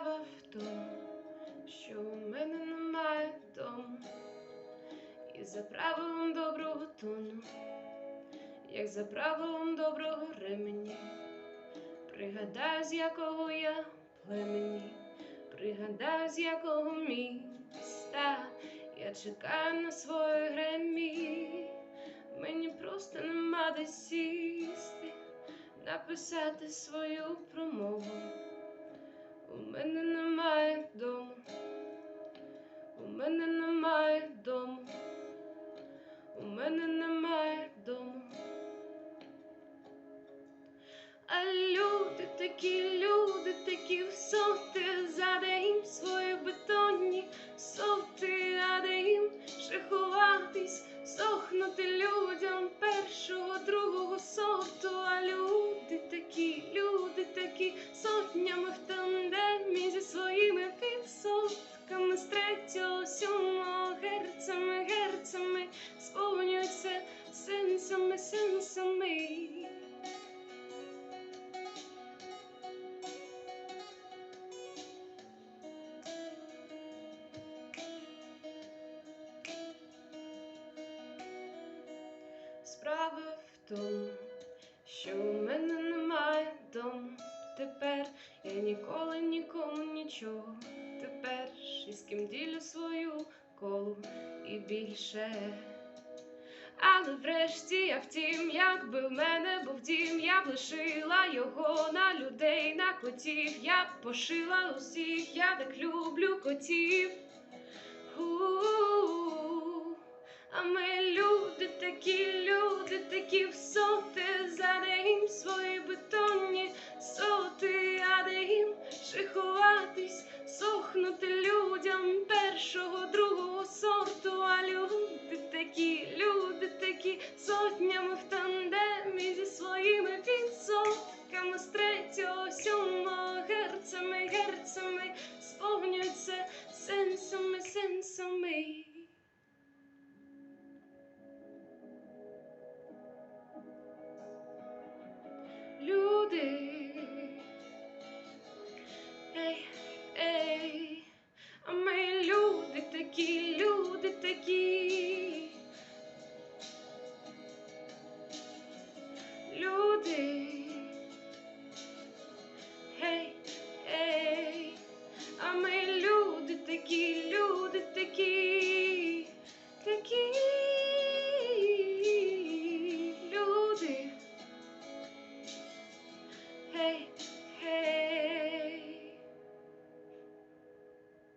справа в тому, що в мене немає дому, і за правилом доброго тону, як за правилом доброго ремені, пригадаю, з якого я племені, пригадаю, з якого міста я чекаю на своє гремі, мені просто нема де сісти, написати свою промову. У мене немає дому, у мене немає дому, у мене немає дому. А люди такі, люди такі всоти, заде їм свої бетонні соти, а де їм ще ховатись, сохнути людям першого, другого сорту, сенсами, сенсами. Справа в тому, що у мене немає дому. Тепер я ніколи нікому нічого. Тепер і з ким ділю свою колу і більше. Але врешті я втім, якби в мене був дім, я б лишила його на людей, на котів. Я б пошила усіх, я так люблю котів. У-у-у. А ми люди такі, люди такі всоти, заде їм свої бетонні соти, а де їм ще ховатись, сохнути людям першого, герцями сповнюються сенсами, сенсами. Люди, ей, ей, а ми люди такі, люди. Hey,